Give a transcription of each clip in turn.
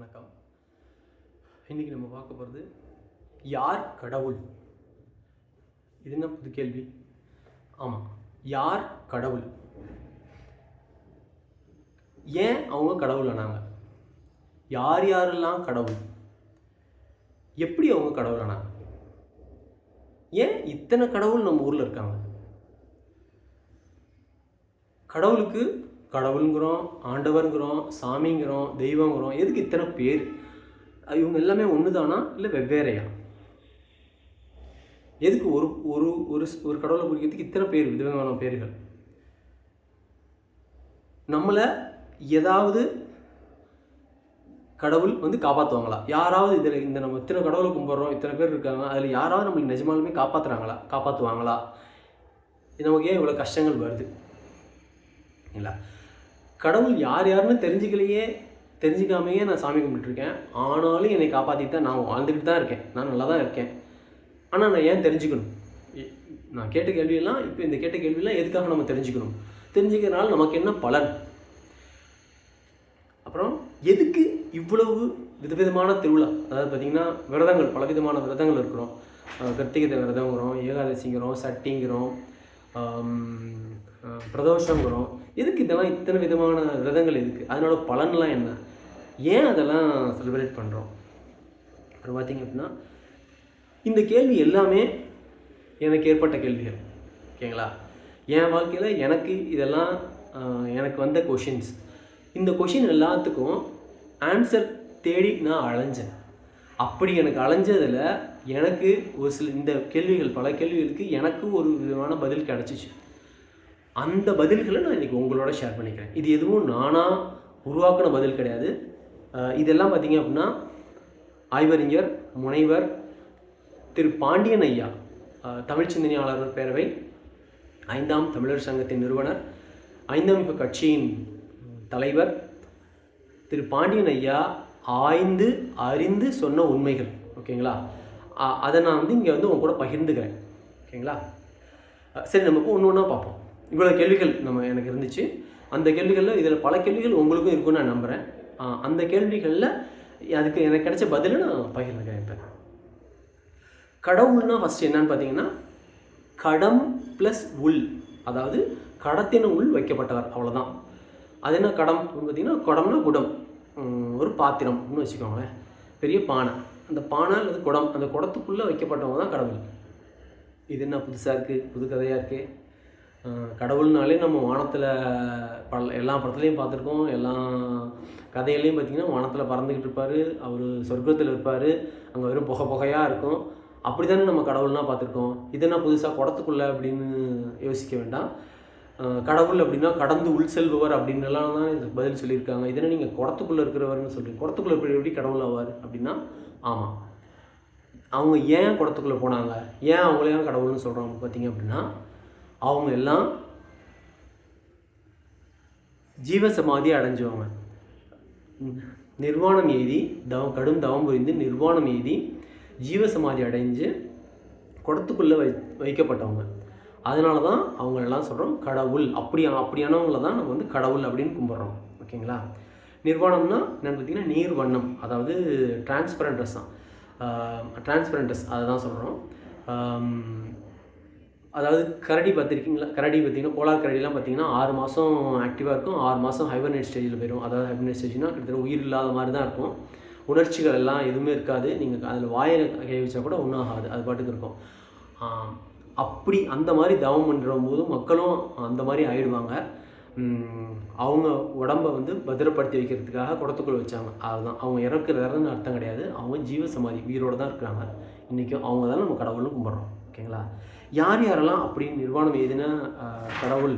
வணக்கம். இன்னைக்கு நம்ம பார்க்க போகிறது யார் கடவுள்? இது என்ன புது கேள்வி? ஆமாம் யார் கடவுள்? ஏன் அவங்க கடவுள் ஆனாங்க? யார் யாரெல்லாம் கடவுள்? எப்படி அவங்க கடவுள் ஆனாங்க? ஏன் இத்தனை கடவுள் நம்ம ஊரில் இருக்காங்க? கடவுளுக்கு கடவுளுங்கிறோம் ஆண்டவருங்கிறோம் சாமிங்கிறோம் தெய்வங்கிறோம் எதுக்கு இத்தனை பேர்? இவங்க எல்லாமே ஒன்று தானா இல்லை வெவ்வேறையா? எதுக்கு ஒரு ஒரு ஒரு ஒரு கடவுளை குறிக்கிறதுக்கு இத்தனை பேர் விதவிதமான பேர்கள்? நம்மளை ஏதாவது கடவுள் வந்து காப்பாற்றுவாங்களா யாராவது இதில் இந்த நம்ம இத்தனை கடவுளை கும்பிட்றோம் இத்தனை பேர் இருக்காங்க அதில் யாராவது நம்மளுக்கு நிஜமாலுமே காப்பாற்றுறாங்களா காப்பாற்றுவாங்களா நமக்கு ஏன் இவ்வளோ கஷ்டங்கள் வருது? இல்லைங்களா கடவுள் யார் யாருன்னு தெரிஞ்சுக்கலையே தெரிஞ்சுக்காமையே நான் சாமி கும்பிட்டுருக்கேன். ஆனாலும் என்னை காப்பாற்றிட்டு தான் நான் வாழ்ந்துக்கிட்டு தான் இருக்கேன். நான் நல்லா தான் இருக்கேன். ஆனால் நான் ஏன் தெரிஞ்சுக்கணும்? நான் கேட்ட கேள்வியெல்லாம் இப்போ இந்த கேட்ட கேள்வியெல்லாம் எதுக்காக நம்ம தெரிஞ்சுக்கணும்? தெரிஞ்சுக்கிறனால நமக்கு என்ன பலன்? அப்புறம் எதுக்கு இவ்வளவு விதவிதமான திருவிழா? அதாவது பார்த்திங்கன்னா விரதங்கள் பலவிதமான விரதங்கள் இருக்கிறோம். கர்த்திகை விரதங்கிறோம் ஏகாதசிங்கிறோம் சட்டிங்கிறோம் பிரதோஷங்கிறோம். எதுக்கு இதெல்லாம் இத்தனை விதமான விரதங்கள் இருக்குது அதனோட பலன்லாம் என்ன? ஏன் அதெல்லாம் செலிப்ரேட் பண்ணுறோம் அப்புறம் பார்த்திங்க அப்படின்னா இந்த கேள்வி எல்லாமே எனக்கு ஏற்பட்ட கேள்விகள். ஓகேங்களா? என் வாழ்க்கையில் எனக்கு இதெல்லாம் எனக்கு வந்த கொஷின்ஸ் இந்த கொஷின் எல்லாத்துக்கும் ஆன்சர் தேடி நான் அலைஞ்சேன். அப்படி எனக்கு அலைஞ்சதில் எனக்கு ஒரு சில இந்த கேள்விகள் பல கேள்விகளுக்கு எனக்கு ஒரு விதமான பதில் கிடச்சிச்சு. அந்த பதில்களை நான் இன்றைக்கி உங்களோட ஷேர் பண்ணிக்கிறேன். இது எதுவும் நானாக உருவாக்கின பதில் கிடையாது. இதெல்லாம் பார்த்தீங்க அப்படின்னா ஆய்வறிஞர் முனைவர் திரு பாண்டியன் ஐயா தமிழ் சிந்தனையாளர் பேரவை ஐந்தாம் தமிழர் சங்கத்தின் நிறுவனர் ஐந்தாம் கட்சியின் தலைவர் திரு பாண்டியன் ஐயா ஆய்ந்து அறிந்து சொன்ன உண்மைகள். ஓகேங்களா? அதை நான் வந்து இங்கே வந்து உங்க கூட பகிர்ந்துக்கிறேன். ஓகேங்களா? சரி நம்ம ஒன்று ஒன்றா பார்ப்போம். இவ்வளோ கேள்விகள் நம்ம எனக்கு இருந்துச்சு. அந்த கேள்விகளில் இதில் பல கேள்விகள் உங்களுக்கும் இருக்கும்னு நான் நம்புகிறேன் அந்த கேள்விகளில் அதுக்கு எனக்கு கிடைச்ச பதிலை நான் பகிர்ந்துக்கிறேன். இப்போ கடவுள்னா ஃபஸ்ட்டு என்னன்னு பார்த்தீங்கன்னா கடம் ப்ளஸ் உள். அதாவது கடத்தின உள் வைக்கப்பட்டவர். அவ்வளோதான் அது என்ன கடம் பார்த்தீங்கன்னா குடம்னா குடம். ஒரு பாத்திரம்னு வச்சுக்கோங்களேன். பெரிய பானை. அந்த பானை அல்லது குடம் அந்த குடத்துக்குள்ளே வைக்கப்பட்டவங்க தான் கடவுள். இது என்ன புதுசாக இருக்குது புது கதையாக இருக்குது கடவுள்னாலே நம்ம வானத்தில் பல எல்லா படத்துலையும் பார்த்துருக்கோம். எல்லா கதையிலையும் பார்த்தீங்கன்னா வானத்தில் பறந்துக்கிட்டு இருப்பார். அவர் சொர்க்கத்தில் இருப்பார். அங்கே வெறும் புகை புகையாக இருக்கும். அப்படி தானே நம்ம கடவுள்னா பார்த்துருக்கோம். இது என்ன புதுசாக குடத்துக்குள்ளே அப்படின்னு யோசிக்க வேண்டாம். கடவுள் அப்படின்னா கடந்து உள் செல்பவர் அப்படின்னுலாம் தான் இதுக்கு பதில் சொல்லியிருக்காங்க. இதனை நீங்கள் குடத்துக்குள்ளே இருக்கிறவர்னு சொல்கிறீங்க குடத்துக்குள்ளே இருக்கிற எப்படி கடவுள் ஆவார் அப்படின்னா ஆமாம் அவங்க ஏன் குடத்துக்குள்ளே போனாங்க? ஏன் அவங்களே கடவுள்னு சொல்கிறாங்க பார்த்தீங்க அப்படின்னா அவங்க எல்லாம் ஜீவசமாதி அடைஞ்சவங்க. நிர்வாணம் எய்தி தவம் கடும் தவம் புரிந்து நிர்வாணம் எய்தி ஜீவசமாதி அடைஞ்சு குடத்துக்குள்ளே வை வைக்கப்பட்டவங்க. அதனால தான் அவங்களெல்லாம் சொல்கிறோம் கடவுள். அப்படி அப்படியானவங்கள தான் நம்ம வந்து கடவுள் அப்படின்னு கும்பிட்றோம். ஓகேங்களா? நிர்வாணம்னா என்னென்னு பார்த்தீங்கன்னா நீர் வண்ணம் அதாவது டிரான்ஸ்பரண்டஸ் தான். டிரான்ஸ்பரண்டஸ் அதை தான் சொல்கிறோம் அதாவது கரடி பார்த்துருக்கீங்களா? கரடி பார்த்தீங்கன்னா போலார் கரடிலாம் பார்த்தீங்கன்னா ஆறு மாதம் ஆக்டிவாக இருக்கும். ஆறு மாதம் ஹைபர்னேட் ஸ்டேஜில் போயிடும் அதாவது ஹைபர்னேட் ஸ்டேஜ்னால் கிட்டத்தட்ட உயிர் இல்லாத மாதிரி தான் இருக்கும். உணர்ச்சிகள் எல்லாம் எதுவுமே இருக்காது. நீங்கள் அதில் வாயை கை வச்சா கூட ஒன்றும் ஆகாது அது பாட்டுக்கு இருக்கும். அப்படி அந்த மாதிரி தவம் பண்ணுற போது மக்களும் அந்த மாதிரி ஆயிடுவாங்க. அவங்க உடம்ப வந்து பத்திரப்படுத்தி வைக்கிறதுக்காக குடத்துக்குள்ள வச்சாங்க. அதுதான். அவங்க இறக்குறதுன்னு அர்த்தம் கிடையாது. அவங்க ஜீவ சமாதி உயிரோடு தான் இருக்கிறாங்க இன்றைக்கும் அவங்க தான் நம்ம கடவுள்னு கும்பிட்றோம். ஓகேங்களா? யார் யாரெல்லாம் அப்படின்னு நிர்வாணம் எதுனா கடவுள்?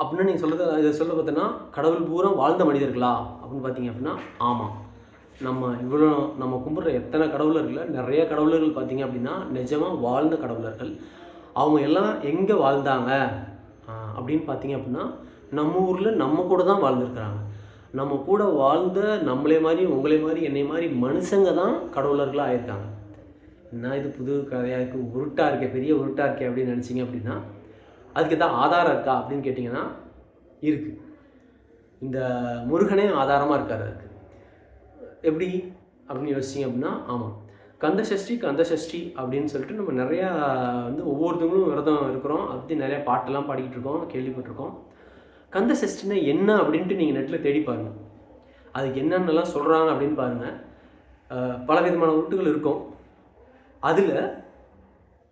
அப்படின்னா நீங்கள் சொல்கிறது இதை சொல்ல பார்த்தோன்னா கடவுள் பூரா வாழ்ந்த மனிதர்களா? அப்படின்னு பார்த்தீங்க அப்படின்னா ஆமாம் நம்ம இவ்வளோ நம்ம கும்பிட்ற எத்தனை கடவுளர்கள் நிறைய கடவுளர்கள் பார்த்தீங்க அப்படின்னா நிஜமாக வாழ்ந்த கடவுளர்கள். அவங்க எல்லாம் எங்கே வாழ்ந்தாங்க? அப்படின்னு பார்த்தீங்க அப்படின்னா நம்ம ஊரில் நம்ம கூட தான் வாழ்ந்துருக்குறாங்க. நம்ம கூட வாழ்ந்த நம்மளே மாதிரி உங்களே மாதிரி என்னை மாதிரி மனுஷங்க தான் கடவுளர்களாக ஆயிருக்காங்க. என்ன இது புது கதையாக இருக்குது உருட்டாக இருக்கே பெரிய உருட்டாக இருக்கே அப்படின்னு நினச்சிங்க அப்படின்னா அதுக்கு தான் ஆதாரம் இருக்கா அப்படின்னு கேட்டிங்கன்னா இருக்குது இந்த முருகனே ஆதாரமாக இருக்கார் அதுக்கு. எப்படி? அப்படின்னு யோசிச்சிங்க அப்படின்னா ஆமாம் கந்த சஷ்டி கந்த சஷ்டி அப்படின்னு சொல்லிட்டு நம்ம நிறையா வந்து ஒவ்வொருத்தவங்களும் விரதம் இருக்கிறோம். அப்படி நிறையா பாட்டெல்லாம் பாடிக்கிட்டு இருக்கோம் கேள்விப்பட்டிருக்கோம். கந்த சஷ்டினா என்ன அப்படின்ட்டு நீங்கள் நெட்டில் தேடி பாருங்கள் அதுக்கு என்னென்னலாம் சொல்கிறாங்க அப்படின்னு பாருங்கள் பல விதமான உருட்டுகள் இருக்கும். அதில்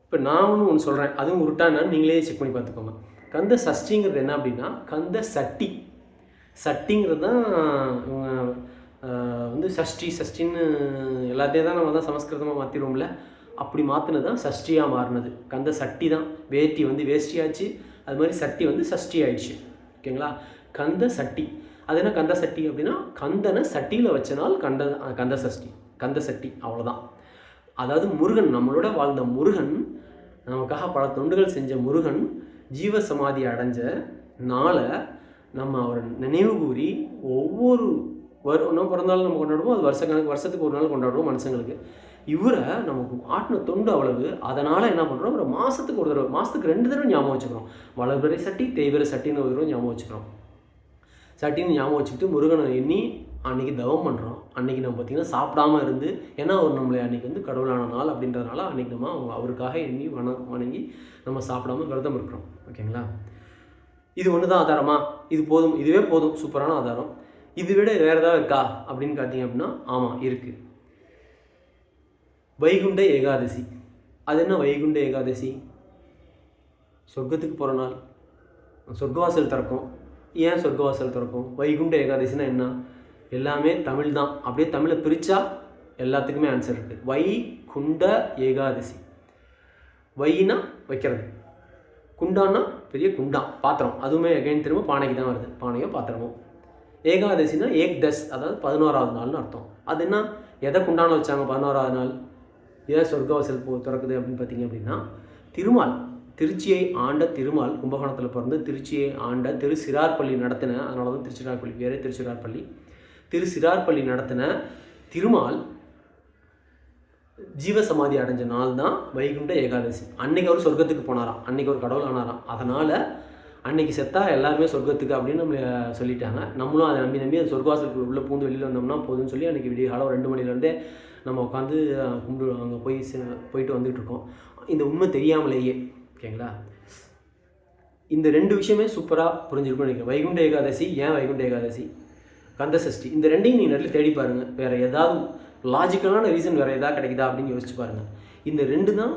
இப்போ நான் ஒன்று ஒன்று சொல்கிறேன் அதுவும் உருட்டானா நீங்களே செக் பண்ணி பார்த்துக்கோங்க. கந்த சஷ்டிங்கிறது என்ன அப்படின்னா கந்த சட்டி. சட்டிங்கிறது தான் இவங்க வந்து சஷ்டி சஷ்டின்னு எல்லாத்தையும் தான் நம்ம தான் சமஸ்கிருதமாக மாற்றிடுவோம்ல அப்படி மாற்றினது தான் சஷ்டியாக மாறினது. கந்த சட்டி தான். வேட்டி வந்து வேஷ்டியாச்சு. அது மாதிரி சட்டி வந்து சஷ்டி ஆயிடுச்சு. ஓகேங்களா? கந்த சட்டி. அது என்ன கந்த சட்டி அப்படின்னா கந்தனை சட்டியில் வச்சனால் கந்த கந்த சஷ்டி. கந்த சட்டி. அவ்வளோதான் அதாவது முருகன் நம்மளோட வாழ்ந்த முருகன் நமக்காக பல தொண்டுகள் செஞ்ச முருகன் ஜீவ சமாதி அடைஞ்ச நாளை நம்ம அவரை நினைவு கூறி ஒவ்வொரு வருடம் பிறந்தாலும் நம்ம கொண்டாடுவோம் அது வருஷ கணக்கு வருஷத்துக்கு ஒரு நாள் கொண்டாடுவோம் மனுஷங்களுக்கு. இவரை நமக்கு ஆட்டின தொண்டு அவ்வளவு அதனால் என்ன பண்ணுறோம் ஒரு மாதத்துக்கு ஒரு தடவை மாதத்துக்கு ரெண்டு தடவை ஞாபகம் வச்சுக்கிறோம். வளர்பிறை சட்டி தேய்பிறை சட்டின்னு ஒரு தடவை ஞாபகம் வச்சுக்கிறோம். சட்டின்னு ஞாபகம் வச்சுக்கிட்டு முருகனை எண்ணி அன்னைக்கு தவம் பண்ணுறோம் அன்றைக்கி நம்ம பார்த்திங்கன்னா சாப்பிடாம இருந்து ஏன்னா அவர் நம்மளை அன்னைக்கு வந்து கடவுளான நாள் அப்படின்றதுனால அன்னைக்கு நம்ம அவங்க அவருக்காக எண்ணி வண வணங்கி நம்ம சாப்பிடாம விரதம் இருக்கிறோம். ஓகேங்களா? இது ஒன்று தான் ஆதாரமா? இது போதும். இதுவே போதும். சூப்பரான ஆதாரம். இது விட வேறு ஏதாவது இருக்கா? அப்படின்னு பார்த்தீங்க அப்படின்னா ஆமாம் இருக்குது வைகுண்ட ஏகாதசி. அது என்ன வைகுண்ட ஏகாதசி? சொர்க்கத்துக்கு போகிற நாள். சொர்க்கவாசல் திறக்கும். ஏன் சொர்க்கவாசல் திறக்கும்? வைகுண்ட ஏகாதசினா என்ன? எல்லாமே தமிழ் தான் அப்படியே தமிழை பிரித்தா எல்லாத்துக்குமே ஆன்சர் இருக்குது வை குண்ட ஏகாதசி. வைனா வைக்கிறது. குண்டான்னா பெரிய குண்டா பாத்திரம். அதுவுமே அகைன் திரும்ப பானைக்கு தான் வருது. பானையோ பாத்திரமோ. ஏகாதசினா ஏக் தஸ் அதாவது பதினோராவது நாள்னு அர்த்தம். அது என்ன? எதை குண்டான வச்சாங்க பதினோராவது நாள்? ஏன் சொர்க்கவாசல் போ திறக்குது அப்படின்னு பார்த்தீங்க அப்படின்னா திருமால். திருச்சியை ஆண்ட திருமால் கும்பகோணத்தில் பிறந்து திருச்சியை ஆண்ட திரு சிறார்பள்ளி நடத்தின அதனால தான் திருச்சிராப்பள்ளி பேர் திருச்சிராப்பள்ளி திரு சிறார்பள்ளி நடத்தின திருமால் ஜீவசமாதி அடைஞ்ச நாள் தான் வைகுண்ட ஏகாதசி. அன்னைக்கு அவர் சொர்க்கத்துக்கு போனாராம். அன்னைக்கு ஒரு கடவுள் ஆனாராம். அதனால் அன்னைக்கு செத்தா எல்லாருமே சொர்க்கத்துக்கு அப்படின்னு நம்ம சொல்லிட்டாங்க. நம்மளும் அதை நம்பி நம்பி அந்த சொர்க்கவாசலுக்கு உள்ளே பூந்து வெளியில் வந்தோம்னா போதும்னு சொல்லி அன்றைக்கி விடிய காலம் ரெண்டு மணிலேருந்தே நம்ம உட்காந்து கும்பிடு அங்கே போய் போயிட்டு வந்துட்டு இருக்கோம். இந்த உண்மை தெரியாமலேயே ஓகேங்களா? இந்த ரெண்டு விஷயமே சூப்பராக புரிஞ்சிருக்கும்னு நினைக்கிறேன். வைகுண்ட ஏகாதசி ஏன் வைகுண்ட ஏகாதசி? கந்த சஷ்டி. இந்த ரெண்டையும் நீங்கள் நெட்டில் தேடி பாருங்கள் வேறு ஏதாவது லாஜிக்கலான ரீசன் வேறு ஏதாவது கிடைக்குதா அப்படின்னு யோசிச்சு பாருங்கள் இந்த ரெண்டு தான்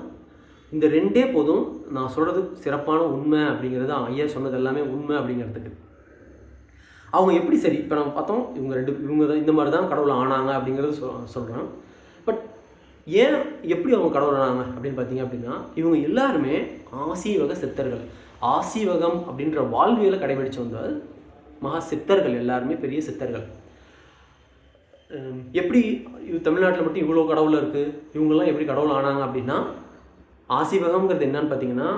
இந்த ரெண்டே போதும். நான் சொல்கிறது சிறப்பான உண்மை அப்படிங்கிறது ஐயா சொன்னது எல்லாமே உண்மை அப்படிங்கிறதுக்கு. அவங்க எப்படி சரி? இப்போ நம்ம பார்த்தோம் இவங்க ரெண்டு இவங்க தான் இந்த மாதிரி தான் கடவுள் ஆனாங்க அப்படிங்கிறது சொல் சொல்கிறேன் பட் ஏன் எப்படி அவங்க கடவுள் ஆனாங்க அப்படின்னு பார்த்தீங்க அப்படின்னா இவங்க எல்லாருமே ஆசீவக சித்தர்கள். ஆசீவகம் அப்படின்ற வாழ்வியலை கடைபிடிச்சு வந்தால் மகா சித்தர்கள் எல்லாருமே பெரிய சித்தர்கள். எப்படி தமிழ்நாட்டில் மட்டும் இவ்வளோ கடவுள் இருக்குது இவங்கெல்லாம் எப்படி கடவுள் ஆனாங்க அப்படின்னா ஆசிவகம்ங்கிறது என்னன்னு பார்த்தீங்கன்னா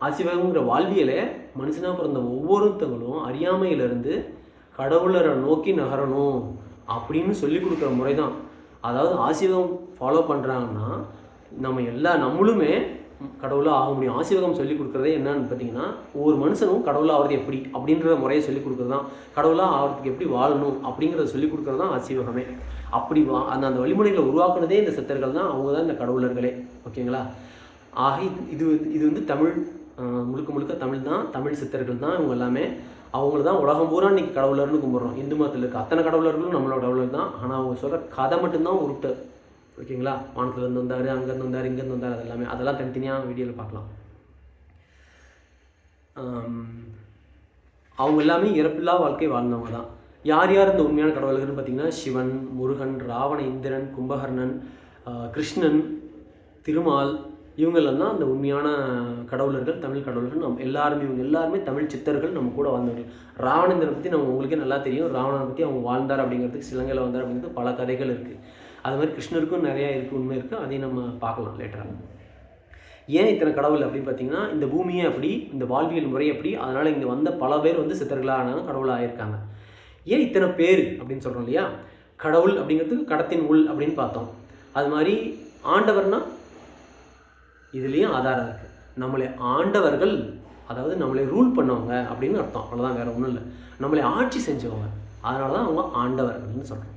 ஆசிவகம்ங்கிற வாழ்வியலை மனுஷனாக பிறந்த ஒவ்வொருத்தங்களும் அறியாமையிலிருந்து கடவுளரை நோக்கி நகரணும் அப்படின்னு சொல்லி கொடுக்குற முறை தான் அதாவது ஆசிவகம் ஃபாலோ பண்ணுறாங்கன்னா நம்ம எல்லா நம்மளுமே கடவுளாக ஆக முடியும் ஆசீர்வாதம் சொல்லி கொடுக்குறதே என்னன்னு பார்த்தீங்கன்னா ஒவ்வொரு மனுஷனும் கடவுளாக ஆகிறது எப்படி? அப்படின்ற முறையை சொல்லி கொடுக்குறது தான் கடவுளாக ஆகிறதுக்கு எப்படி வாழணும்? அப்படிங்கிறத சொல்லிக் கொடுக்குறது தான் ஆசீர்வாகமே அப்படி வா அந்த அந்த வழிமுறைகளை உருவாக்குனதே இந்த சித்தர்கள் தான். அவங்க தான் இந்த கடவுளர்களே. ஓகேங்களா? ஆக இது இது வந்து- தமிழ் முழுக்க முழுக்க தமிழ் தான். தமிழ் சித்தர்கள் தான் இவங்க எல்லாமே. அவங்கள தான் உலகம் பூரா இன்னைக்கு கடவுளர்னு கும்பிட்றோம். இந்து மதத்தில் இருக்க அத்தனை கடவுளர்களும் நம்மளோட கடவுளர் தான். ஆனால் அவங்க சொல்கிற கதை மட்டும்தான் உருட்டு. ஓகேங்களா? வானத்துலேருந்து வந்தார் அங்கேருந்து வந்தார் இங்கேருந்து வந்தார் அது எல்லாமே அதெல்லாம் தனித்தனியாக வீடியோவில் பார்க்கலாம். அவங்க எல்லாமே இறப்பில்லா வாழ்க்கை வாழ்ந்தவங்க தான். யார் யார் இந்த உண்மையான கடவுள்கள்னு பார்த்தீங்கன்னா சிவன் முருகன் ராவண இந்திரன் கும்பகர்ணன் கிருஷ்ணன் திருமால் இவங்களெல்லாம் தான் அந்த உண்மையான கடவுளர்கள் தமிழ் கடவுளர்கள் நம் எல்லாருமே இவங்க எல்லாருமே தமிழ் சித்தர்கள் நம்ம கூட வாழ்ந்தவர்கள். ராவணேந்திரன் பற்றி நம்ம உங்களுக்கே நல்லா தெரியும். ராவணனை பற்றி அவங்க வாழ்ந்தார் அப்படிங்கிறதுக்கு சிலங்கையில் வந்தார் அப்படிங்கிறது பல கதைகள் இருக்குது அது மாதிரி கிருஷ்ணருக்கும் நிறையா இருக்குது உண்மை இருக்குது அதையும் நம்ம பார்க்கலாம் லேட்டராக ஏன் இத்தனை கடவுள் அப்படின்னு பார்த்தீங்கன்னா இந்த பூமியே அப்படி இந்த வாழ்வியல் முறை அப்படி அதனால் இங்கே வந்த பல பேர் வந்து சித்தர்களாக கடவுள் கடவுளாக ஏன் இத்தனை பேர் அப்படின்னு சொல்கிறோம் இல்லையா? கடவுள் அப்படிங்கிறதுக்கு கடத்தின் உள் அப்படின்னு பார்த்தோம். அது மாதிரி ஆண்டவர்னால் இதுலேயும் ஆதாரம் இருக்குது நம்மளை ஆண்டவர்கள் அதாவது நம்மளை ரூல் பண்ணவங்க அப்படின்னு அர்த்தம். அவ்வளோதான் வேறு ஒன்றும் இல்லை. நம்மளை ஆட்சி செஞ்சவங்க. அதனால தான் அவங்க ஆண்டவர்கள்னு சொல்கிறோம்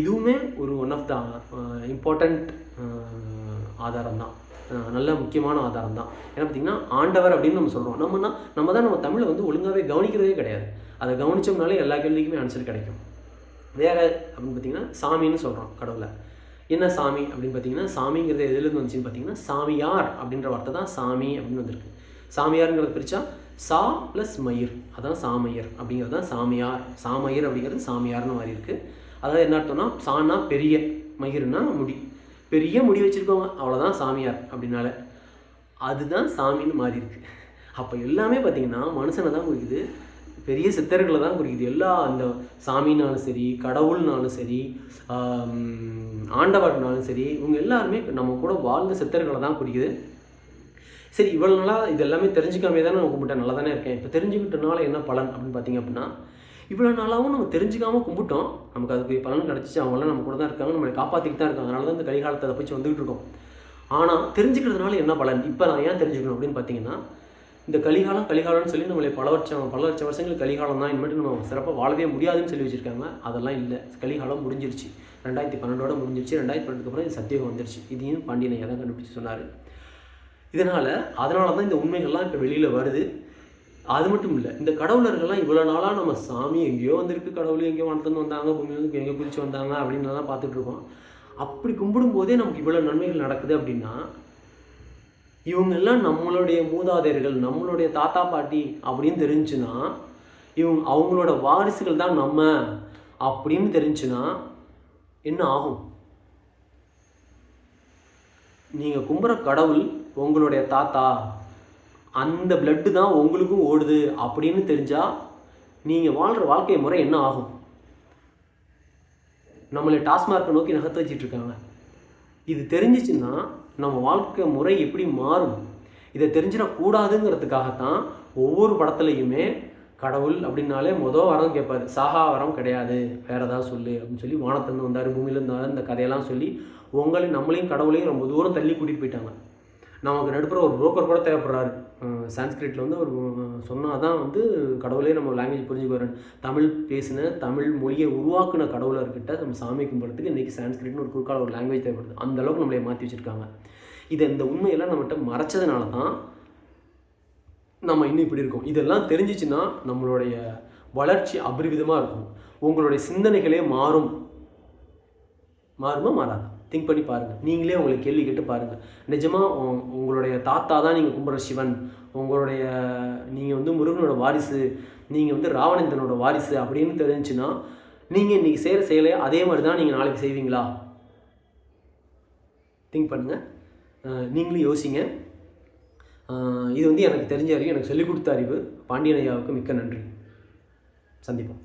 இதுவுமே ஒரு ஒன் ஆஃப் த இம்பார்ட்டண்ட் ஆதாரம் தான் நல்ல முக்கியமான ஆதாரம் தான் ஏன்னா பார்த்தீங்கன்னா ஆண்டவர் அப்படின்னு நம்ம சொல்கிறோம் நம்மனா நம்ம தான் நம்ம தமிழை வந்து ஒழுங்காகவே கவனிக்கிறதே கிடையாது. அதை கவனிச்சோம்னாலே எல்லா கேள்விக்குமே ஆன்சர் கிடைக்கும். வேறு அப்படின்னு பார்த்தீங்கன்னா சாமின்னு சொல்கிறோம் கடவுளை. என்ன சாமி அப்படின்னு பார்த்தீங்கன்னா சாமிங்கிறது எதுலேருந்து வந்துச்சுன்னு பார்த்தீங்கன்னா சாமியார் அப்படின்ற வார்த்தை தான் சாமி அப்படின்னு வந்திருக்கு. சாமியாருங்கிறத பிரித்தா சா ப்ளஸ் மயிர். அதான் சாமையர் அப்படிங்கிறது தான் சாமியார். சாமையர் அப்படிங்கிறது சாமியார்னு மாதிரி இருக்குது அதாவது என்ன அர்த்தம்னா சானா பெரிய மயிர்னா முடி. பெரிய முடி வச்சுருக்கோங்க அவ்வளோதான் சாமியார் அப்படின்னால. அதுதான் சாமின்னு மாறி இருக்கு. அப்போ எல்லாமே பார்த்தீங்கன்னா மனுஷனை தான் குறிக்குது. பெரிய சித்தர்களை தான் குறிக்குது. எல்லா அந்த சாமினாலும் சரி கடவுள்னாலும் சரி ஆண்டவர்னாலும் சரி இவங்க எல்லாருமே நம்ம கூட வாழ்ந்த சித்தர்களை தான் குறிக்குது. சரி இவ்வளோ நாளாக இது எல்லாமே தெரிஞ்சுக்காமே தானே நான் கும்பிட்டேன். நல்லா தானே இருக்கேன். இப்போ தெரிஞ்சுக்கிட்டனால என்ன பலன் அப்படின்னு பார்த்தீங்க அப்படின்னா இவ்வளோ நாளாகவும் நம்ம தெரிஞ்சுக்காமல் கும்பிட்டோம். நமக்கு அதுக்கு பலன் கிடச்சிச்சு. அவங்களாம் நம்ம கூட தான் இருக்காங்க. நம்மளை காப்பாற்றிட்டு தான் இருக்காங்க. அதனால தான் இந்த கலிகாலத்தை அதை வந்துகிட்டு இருக்கோம். ஆனால் தெரிஞ்சுக்கிறதுனால என்ன பலன்? இப்போ நான் ஏன் தெரிஞ்சுக்கணும் அப்படின்னு பார்த்தீங்கன்னா இந்த கலிகாலம் கலிகாலம்னு சொல்லி நம்மளை பல வருஷம் பல லட்சம் வருஷங்கள் கலிகாலம் தான். இனிமேட்டு நம்ம சிறப்பாக வாழவே முடியாதுன்னு சொல்லி வச்சுருக்காங்க. அதெல்லாம் இல்லை. கலிகாலம் முடிஞ்சிருச்சு. ரெண்டாயிரத்தி பன்னெண்டோட முடிஞ்சிருச்சு. ரெண்டாயிரத்தி பன்னெண்டுக்கு அப்புறம் இது சத்தியம் வந்துருச்சு. இதையும் பாண்டியனை தான் கண்டுபிடிச்சு சொன்னார்? இதனால் அதனால தான் இந்த உண்மைகள்லாம் இப்போ வெளியில் வருது. அது மட்டும் இல்லை இந்த கடவுளர்கள்லாம் இவ்வளோ நாளாக நம்ம சாமி எங்கேயோ வந்திருக்கு. கடவுள் எங்கேயோ வளர்த்துன்னு வந்தாங்க பூமி வந்து எங்கே குளிச்சு வந்தாங்க அப்படின்னு தான் அப்படி கும்பிடும்போதே நமக்கு இவ்வளோ நன்மைகள் நடக்குது அப்படின்னா இவங்கெல்லாம் நம்மளுடைய மூதாதையர்கள் நம்மளுடைய தாத்தா பாட்டி அப்படின்னு தெரிஞ்சுன்னா இவங்க அவங்களோட வாரிசுகள் தான் நம்ம அப்படின்னு தெரிஞ்சுன்னா என்ன ஆகும்? நீங்கள் கும்புற கடவுள் உங்களுடைய தாத்தா. அந்த பிளட்டு தான் உங்களுக்கும் ஓடுது அப்படின்னு தெரிஞ்சால் நீங்கள் வாழ்கிற வாழ்க்கை முறை என்ன ஆகும்? நம்மளை டாஸ்மார்க்கை நோக்கி நகர்த்து வச்சிட்டு இருக்காங்க. இது தெரிஞ்சிச்சுன்னா நம்ம வாழ்க்கை முறை எப்படி மாறும்? இதை தெரிஞ்சிடக்கூடாதுங்கிறதுக்காகத்தான் ஒவ்வொரு படத்துலையுமே கடவுள் அப்படின்னாலே மொதல் வரம் கேட்பார் சாகா வரம் கிடையாது. வேற ஏதாவது சொல்லு அப்படின்னு சொல்லி வானத்திலிருந்து வந்தார் பூமியிலேருந்து வந்தார் இந்த கதையெல்லாம் சொல்லி உங்களையும் நம்மளையும் கடவுளையும் ரொம்ப தூரம் தள்ளி கூட்டிகிட்டு போயிட்டாங்க. நமக்கு நடுப்புற ஒரு புரோக்கர் கூட தேவைப்படுறாரு. சான்ஸ்கிரிட்டில் வந்து அவர் சொன்னால் தான் வந்து கடவுளே நம்ம லாங்குவேஜ் புரிஞ்சுக்குவார் தமிழ் பேசின தமிழ் மொழியை உருவாக்குன கடவுளர்கிட்ட நம்ம சாமி கும்பிட்றதுக்கு இன்றைக்கி சான்ஸ்கிரிட்னு ஒரு குறுக்கால ஒரு லாங்குவேஜ் தேவைப்படுது. அந்த அளவுக்கு மாற்றி வச்சுருக்காங்க. இதை இந்த உண்மையெல்லாம் நம்மகிட்ட மறைச்சதுனால தான் நம்ம இன்னும் இப்படி இருக்கோம். இதெல்லாம் தெரிஞ்சிச்சுன்னா நம்மளுடைய வளர்ச்சி அபரிவிதமாக இருக்கும். உங்களுடைய சிந்தனைகளே மாறும். மாறுமா மாறாதா? திங்க் பண்ணி பாருங்கள் நீங்களே உங்களை கேள்வி கேட்டு பாருங்கள் நிஜமாக உங்களுடைய தாத்தா தான் நீங்கள் கும்பிட்ற சிவன். உங்களுடைய நீங்கள் வந்து முருகனோட வாரிசு நீங்கள் வந்து ராவணேந்திரனோட வாரிசு அப்படின்னு தெரிஞ்சுன்னா நீங்கள் இன்றைக்கி செய்கிற செயலை அதே மாதிரி தான் நீங்கள் நாளைக்கு செய்வீங்களா? திங்க் பண்ணுங்கள் நீங்களும் யோசிங்க. இது வந்து எனக்கு தெரிஞ்ச அறிவு எனக்கு சொல்லிக் கொடுத்த அறிவு. பாண்டியன் ஐயாவுக்கு மிக்க நன்றி. சந்திப்போம்.